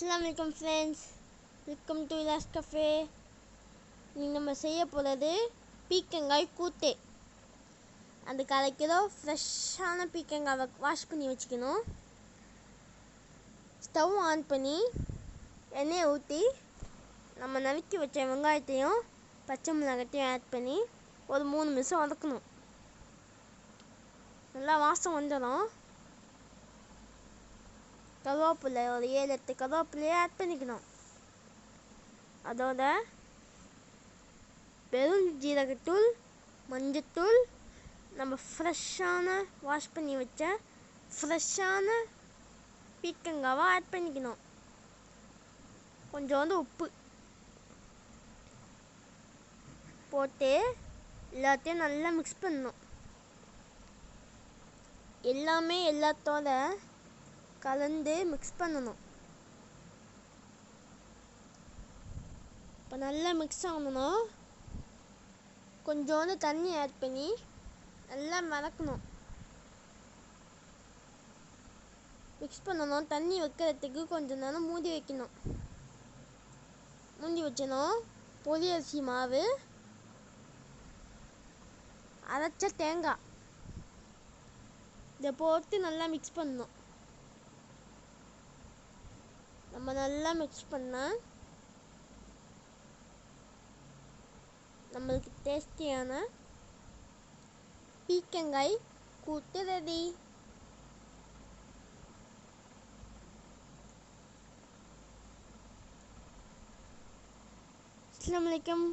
அஸ்லாம் friends welcome to இலாஸ் cafe இன்னைக்கு நம்ம செய்ய போகிறது பீக்கங்காய் கூத்தே. அந்த காலை கிலோ ஃப்ரெஷ்ஷான பீக்கங்காவை வாஷ் பண்ணி வச்சுக்கணும். ஸ்டவ் ஆன் பண்ணி எண்ணெயை ஊற்றி நம்ம நறுக்கி வச்ச வெங்காயத்தையும் பச்சை மிளகாட்டையும் ஆட் பண்ணி ஒரு மூணு நிமிஷம் வதக்கணும். நல்லா வாசம் வந்துடும். கருவேப்பிலை ஒரு ஏழு எட்டு கருவேப்பிலையை ஆட் பண்ணிக்கணும். அதோட பெரும் ஜீரகத்தூள் மஞ்சத்தூள் நம்ம ஃப்ரெஷ்ஷான வாஷ் பண்ணி வச்ச ஃப்ரெஷ்ஷான பீக்கங்காவை ஆட் பண்ணிக்கணும். கொஞ்சோண்டு உப்பு போட்டு எல்லாத்தையும் நல்லா மிக்ஸ் பண்ணணும். எல்லாமே எல்லாத்தோட கலந்து மிக்ஸ் பண்ணணும். இப்போ நல்லா மிக்ஸ் ஆகணும்னா கொஞ்சோண்டு தண்ணி ஆட் பண்ணி நல்லா மறக்கணும். மிக்ஸ் பண்ணணும். தண்ணி வைக்கிறதுக்கு கொஞ்ச நேரம் மூடி வைக்கணும். மூடி வச்சணும். பொடி அரிசி மாவு அரைச்ச தேங்காய். இதை போட்டு நல்லா மிக்ஸ் பண்ணணும். நம்ம நல்லா மிக்ஸ் பண்ணால் நம்மளுக்கு டேஸ்டியான பீக்கங்காய் கூட்டு ரெடி அஸ்லாம் வலைக்கம்